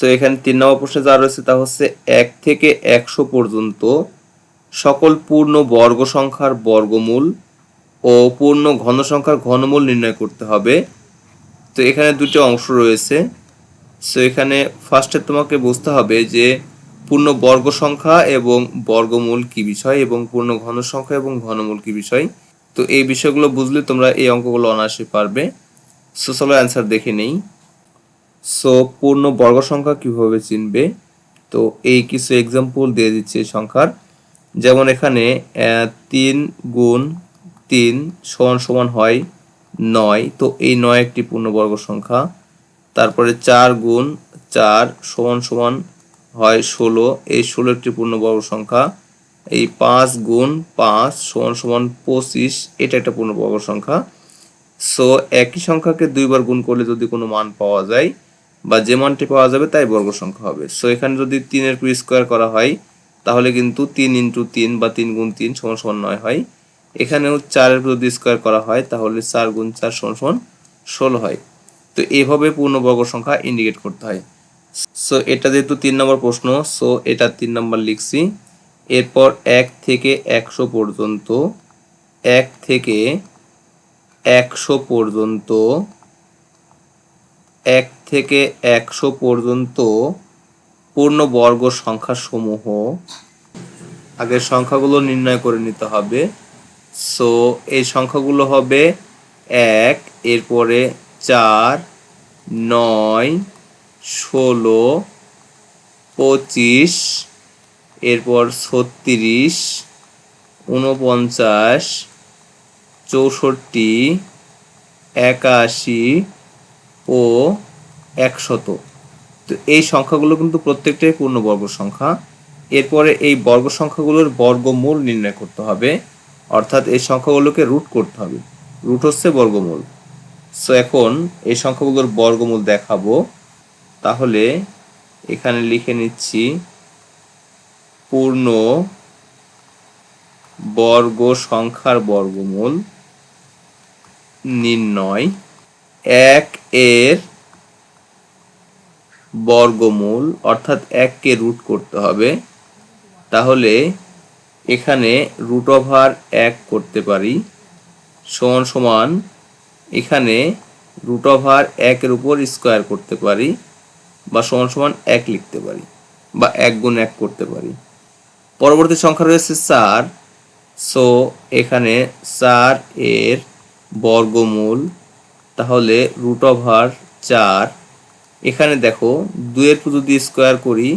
So এখানে তিন নম্বর প্রশ্নে যা রয়েছে তা হচ্ছে এক থেকে একশো পর্যন্ত সকল পূর্ণ বর্গ সংখ্যার বর্গমূল ও পূর্ণ ঘন সংখ্যার ঘনমূল নির্ণয় করতে হবে। তো এখানে দুটি অংশ রয়েছে। সো এখানে ফার্স্টে তোমাকে বুঝতে হবে যে পূর্ণ বর্গ সংখ্যা এবং বর্গমূল কি বিষয় এবং পূর্ণ ঘন সংখ্যা এবং ঘনমূল কি বিষয়। তো এই বিষয়গুলো বুঝলে তোমরা এই অঙ্কগুলো অনায়াসে পারবে। সো চলো অ্যান্সার দেখে নেই। সো পূর্ণ বর্গ সংখ্যা কীভাবে চিনবে? তো এই কিছু এক্সাম্পল দিয়ে দিচ্ছে সংখ্যার। যেমন এখানে তিন গুণ তিন সমান সমান হয় নয়। তো এই নয় একটি পূর্ণবর্গ সংখ্যা। তারপরে চার গুণ চার সমান সমান হয় ষোলো। এই ষোলো একটি পূর্ণবর্গ সংখ্যা। এই পাঁচ গুণ পাঁচ সমান সমান পঁচিশ, এটা একটা পূর্ণবর্গ সংখ্যা। সো একই সংখ্যাকে দুইবার গুণ করলে যদি কোনো মান পাওয়া যায় বা যে মানটি পাওয়া যাবে তাই বর্গ সংখ্যা হবে। সো এখানে যদি তিনের পর স্কোয়ার করা হয়, তাহলে কিন্তু তিন ইন্টু তিন বা তিন গুণ তিন সমান সমান নয় হয়। এখানেও চারের যদি স্কোয়ার করা হয়, তাহলে চার গুণ চার সমান সমান ষোলো হয়। তো এইভাবে পূর্ণবর্গ সংখ্যা ইন্ডিকেট করতে হয়। সো এটা যেহেতু তিন নম্বর প্রশ্ন সো এটা তিন নম্বর লিখছি। এরপর এক থেকে একশো পর্যন্ত, এক থেকে একশো পর্যন্ত এক থেকে একশো পর্যন্ত পূর্ণবর্গ সংখ্যা সমূহ আগের সংখ্যাগুলো নির্ণয় করে নিতে হবে। সো এই সংখ্যাগুলো হবে এক, এরপরে চার, নয়, ষোলো, পঁচিশ, এরপর ছত্রিশ উনপঞ্চাশ চৌষট্টি, একাশি ও একশত। তো এই সংখ্যাগুলো কিন্তু প্রত্যেকটাই পূর্ণবর্গ সংখ্যা। এরপরে এই বর্গ সংখ্যাগুলোর বর্গমূল নির্ণয় করতে হবে। অর্থাৎ এই সংখ্যাগুলোকে রুট করতে হবে। রুট হচ্ছে বর্গমূল। সো এখন এই সংখ্যাগুলোর বর্গমূল দেখাবো। তাহলে এখানে লিখে নিচ্ছি পূর্ণ বর্গ সংখ্যার বর্গমূল নির্ণয় এক এর বর্গমূল, অর্থাৎ এককে রুট করতে হবে। তাহলে এখানে রুট ওভার এক করতে পারি। সমান সমান এখানে রুট ওভার একের উপর স্কোয়ার করতে পারি বা সমান সমান এক লিখতে পারি বা এক গুণ এক করতে পারি। পরবর্তী সংখ্যা রয়েছে চার। সো এখানে চার এর বর্গমূল তাহলে রুট ওভার চার। এখানে দেখো, দুইয়ের পর যদি স্কোয়ার করি,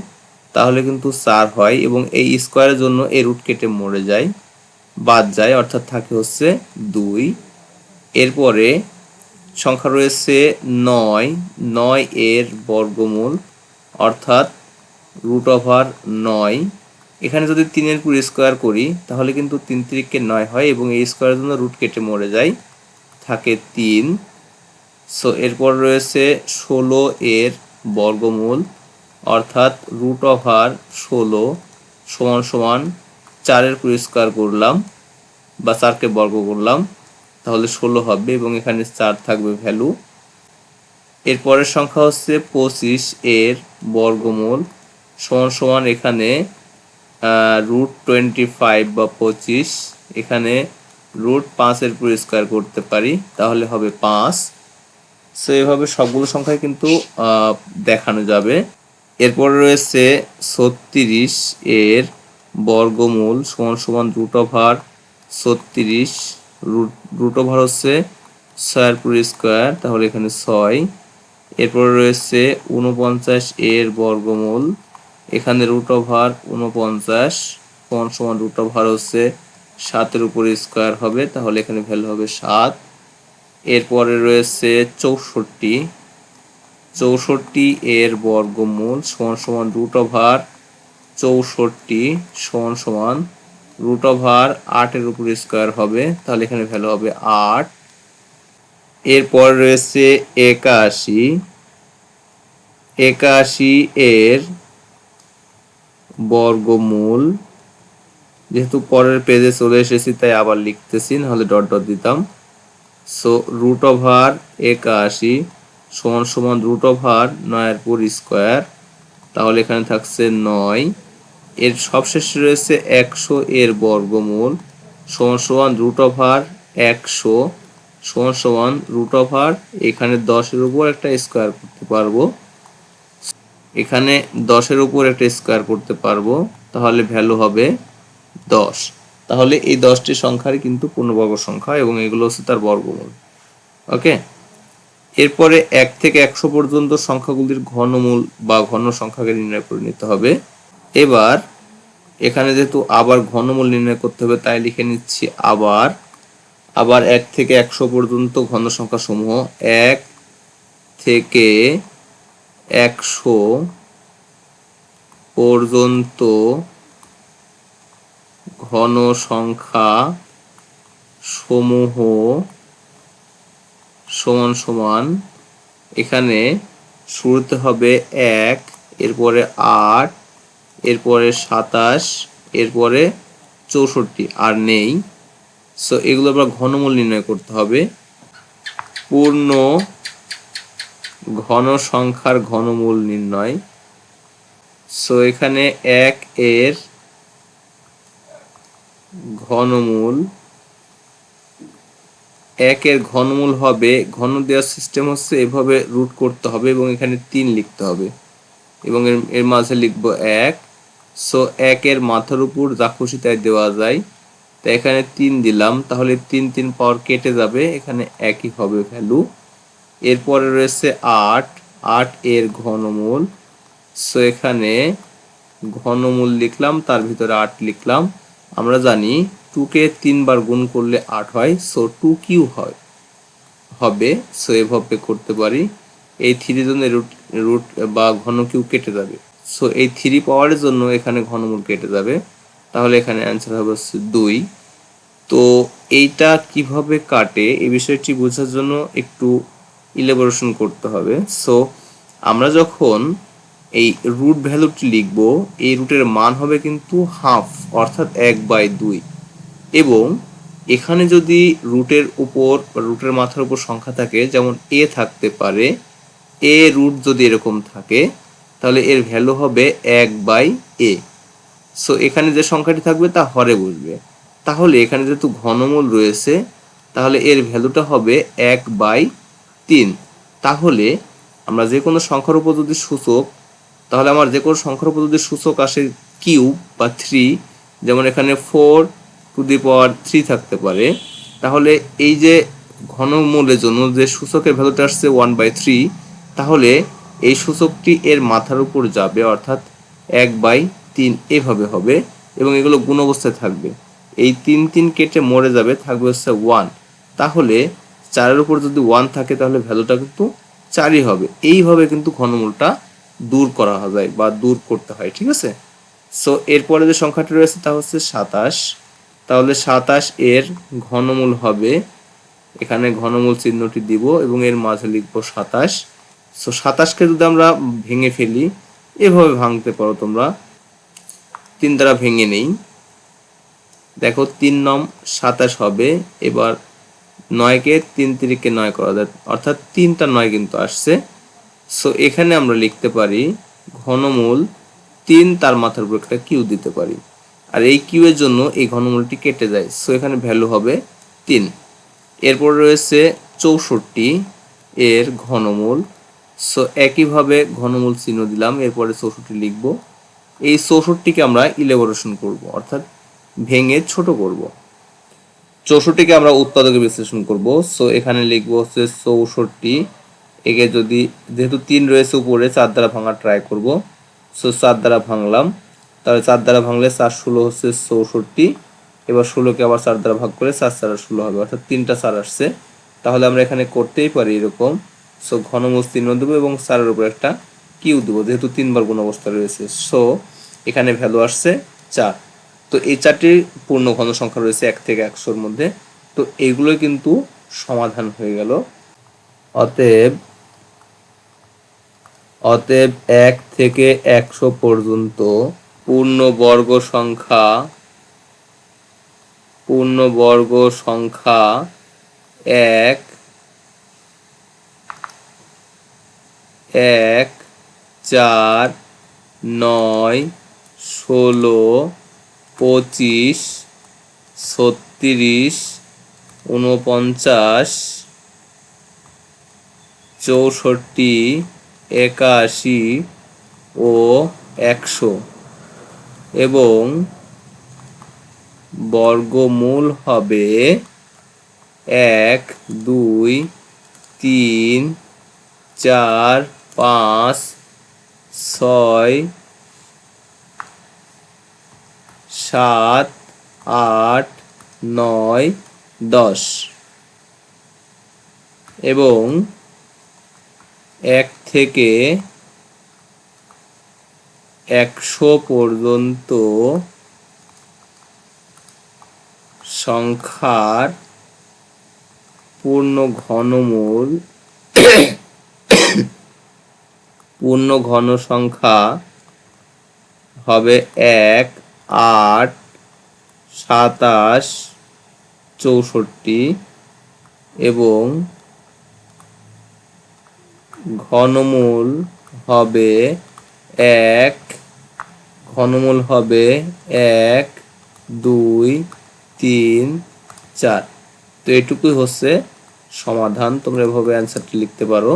তাহলে কিন্তু চার হয় এবং এই স্কোয়ারের জন্য এই রুট কেটে মরে যায়, বাদ যায়, অর্থাৎ থাকে হচ্ছে দুই। এরপরে সংখ্যা রয়েছে নয় নয় এর বর্গমূল, অর্থাৎ রুট ওভার নয়। এখানে যদি তিনের পুরো স্কোয়ার করি, তাহলে কিন্তু তিন তিরিককে নয় হয় এবং এই স্কোয়ারের জন্য রুট কেটে মরে যায়, থাকে তিন। সো এরপর রয়েছে ষোলো এর বর্গমূল, অর্থাৎ রুট ওভার ষোলো সমান সমান চারের পুরো স্কোয়ার করলাম বা চারকে বর্গ করলাম, তাহলে ষোলো হবে এবং এখানে চার থাকবে ভ্যালু এরপরের সংখ্যা হচ্ছে পঁচিশ এর বর্গমূল, সমান সমান এখানে রুট টোয়েন্টি ফাইভ বা পঁচিশ, এখানে রুট পাঁচের পুরো স্কোয়ার করতে পারি, তাহলে হবে পাঁচ। সো এভাবে সবগুলো সংখ্যাই কিন্তু দেখানো যাবে। এরপর রয়েছে ছত্রিশ এর বর্গমূল সমান সমান রুট ওভার ছত্রিশ রুট রুট ওভার হচ্ছে ছয়ের পুরো স্কোয়ার তাহলে এখানে ছয়। এরপর রয়েছে উনপঞ্চাশ এর বর্গমূল, এখানে রুট ওভার উনপঞ্চাশ সমান সমান রুট ওভার হচ্ছে সাতের উপরে স্কোয়ার হবে, তাহলে এখানে ভ্যালু হবে সাত। এরপরে রয়েছে চৌষট্টি। চৌষট্টি এর বর্গমূল সমান সমান রুট ওভার চৌষট্টি সমান সমান রুট ওভার আটের উপর স্কোয়ার হবে, তাহলে এখানে ভ্যালু হবে আট। এরপর রয়েছে একাশি। একাশি এর বর্গমূল। যেহেতু পরের পেজে চলে এসেছি, তাই আবার লিখতেছি, নাহলে ডট ডট দিতাম। সো রুট ওভার একাশি সমান সমান রুট ওভার নয়ের পুর স্কোয়ার তাহলে এখানে থাকছে নয়। এর সবশেষে রয়েছে একশো এর বর্গমূল, সমান সমান রুট ওভার একশো, সমান সমান রুট ওভার এখানে দশের উপর একটা স্কোয়ার করতে পারব। এখানে দশের উপর একটা স্কোয়ার করতে পারব, তাহলে ভ্যালু হবে দশ। তাহলে এই দশটি সংখ্যারই কিন্তু পূর্ণবর্গ সংখ্যা এবং এগুলো হচ্ছে তার বর্গমূল। ওকে? এরপরে এক থেকে একশো পর্যন্ত সংখ্যাগুলির ঘনমূল বা ঘন সংখ্যাকে নির্ণয় করে নিতে হবে। এবার এখানে যেহেতু আবার ঘনমূল নির্ণয় করতে হবে, তাই লিখে নিচ্ছি আবার। আবার এক থেকে একশো পর্যন্ত ঘন সংখ্যা সমূহ এক থেকে একশো পর্যন্ত ঘন সংখ্যা সমূহ সমান সমান, এখানে শুরুতে হবে এক, এরপরে আট, এরপরে সাতাশ, এরপরে চৌষট্টি, আর নেই। সো এগুলো আবার ঘনমূল নির্ণয় করতে হবে। পূর্ণ ঘন সংখ্যার ঘনমূল নির্ণয়। সো এখানে এক এর ঘনমূল। একের ঘনমূল হবে, ঘন দেওয়ার সিস্টেম হচ্ছে এভাবে রুট করতে হবে এবং এখানে তিন লিখতে হবে। এবং এর এর মাঝে লিখব এক। সো একের মাথার উপর যা খুশি তাই দেওয়া যায়। তো এখানে তিন দিলাম, তাহলে তিন তিন পাওয়ার কেটে যাবে। এখানে একই হবে ভ্যালু এরপরে রয়েছে আট। আট এর ঘনমূল। সো এখানে ঘনমূল লিখলাম, তার ভিতরে আট লিখলাম। আমরা জানি টুকে তিনবার গুণ করলে আট হয় সো টু কিউ হয়, হবে সো এভাবে করতে পারি। এই থ্রি জন্য রুট রুট বা ঘন কিউ কেটে যাবে। সো এই থ্রি পাওয়ারের জন্য এখানে ঘনমূল কেটে যাবে। তাহলে এখানে অ্যান্সার হবে দুই। তো এইটা কীভাবে কাটে এই বিষয়টি বোঝার জন্য একটু ইলেবোরেশন করতে হবে। সো আমরা যখন এই রুট ভ্যালুটি লিখব? এই রুটের মান হবে কিন্তু হাফ অর্থাৎ এক বাই দুই। এবং এখানে যদি রুটের উপর রুটের মাথার উপর সংখ্যা থাকে, যেমন এ থাকতে পারে এ রুট যদি এরকম থাকে, তাহলে এর ভ্যালু হবে এক বাই এ সো এখানে যে সংখ্যাটি থাকবে তা হরে বসবে। তাহলে এখানে যেহেতু ঘনমূল রয়েছে, তাহলে এর ভ্যালুটা হবে এক বাই তিন। তাহলে আমরা যে কোনো সংখ্যার উপর যদি সূচক তাহলে আমার যে কোনো সংখ্যার উপর যদি সূচক আসে কিউব বা থ্রি, যেমন এখানে four to the power three থাকতে পারে, তাহলে এই যে ঘনমূলের জন্য যে সূচকের ভ্যালুটা আসছে ওয়ান বাই থ্রি, তাহলে এই সূচকটি এর মাথার উপর যাবে, অর্থাৎ এক বাই তিন এভাবে হবে এবং এগুলো গুণ অবস্থায় থাকবে। এই তিন তিন কেটে মরে যাবে, থাকবে হচ্ছে ওয়ান। তাহলে চারের উপর যদি ওয়ান থাকে, তাহলে ভ্যালুটা কিন্তু চারই হবে। এইভাবে কিন্তু ঘনমূলটা দূর করা যায় বা দূর করতে হয়, ঠিক আছে? সো এরপরে যে সংখ্যাটি রয়েছে তা হচ্ছে সাতাশ। তাহলে সাতাশ এর ঘনমূল হবে, এখানে ঘনমূল চিহ্নটি দিব এবং এর মাঝে লিখব সাতাশ। সো সাতাশকে যদি আমরা ভেঙে ফেলি, এভাবে ভাঙতে পারো তোমরা। তিন দ্বারা ভেঙে নেই। দেখো, তিন নম সাতাশ হবে, এবার নয়কে তিন তিরিকে নয় করা যায়। অর্থাৎ তিনটা নয় কিন্তু আসছে। সো এখানে আমরা লিখতে পারি ঘনমূল তিন তার মাথার উপর একটা কিউ দিতে পারি। আর এই কিউ এর জন্য এই ঘনমূলটি কেটে যায়। সো এখানে ভ্যালু হবে তিন। এরপর রয়েছে চৌষট্টি এর ঘনমূল। সো একইভাবে ঘনমূল চিহ্ন দিলাম, এরপরে চৌষট্টি লিখব। এই চৌষট্টিকে আমরা ইলেবোরেশন করব, অর্থাৎ ভেঙে ছোট করব। চৌষট্টিকে আমরা উৎপাদকে বিশ্লেষণ করব। সো এখানে লিখব হচ্ছে চৌষট্টি একে যদি, যেহেতু তিন রয়েছে উপরে, চার দ্বারা ভাঙার ট্রাই করব। সো চার দ্বারা ভাঙলাম। তাহলে চার দ্বারা ভাঙলে চার ষোলো হচ্ছে চৌষট্টি। এবার ষোলোকে আবার চার দ্বারা ভাগ করে চার চার ষোলো হবে, অর্থাৎ তিনটা চার আসছে। তাহলে আমরা এখানে করতেই পারি এরকম। সো ঘনমূল চিহ্ন দেবো এবং চারের উপর একটা কিউ দেবো, যেহেতু তিনবার গুণ অবস্থা রয়েছে। সো এখানে ভ্যালু আসছে চার। তো এই চারটি পূর্ণ ঘন সংখ্যা রয়েছে এক থেকে একশোর মধ্যে। তো এগুলোই কিন্তু সমাধান হয়ে গেল। অতএব অতএব এক থেকে একশো পর্যন্ত পূর্ণ বর্গ সংখ্যা পূর্ণ বর্গ সংখ্যা এক এক, চার, নয়, ষোলো, পঁচিশ, ছত্রিশ উনপঞ্চাশ চৌষট্টি একাশি ও একশো এবং বর্গমূল হবে এক, দুই, তিন, চার, পাঁচ, ছয়, সাত, আট, নয়, দশ এবং এক থেকে একশো পর্যন্ত সংখ্যার পূর্ণ ঘনমূল, পূর্ণ ঘন সংখ্যা হবে এক, আট, সাতাশ, চৌষট্টি এবং ঘনমূল হবে এক, ঘনমূল হবে এক, দুই, তিন, চার। তো এটুকুই হচ্ছে সমাধান। তোমরা এভাবে অ্যান্সারটি লিখতে পারো।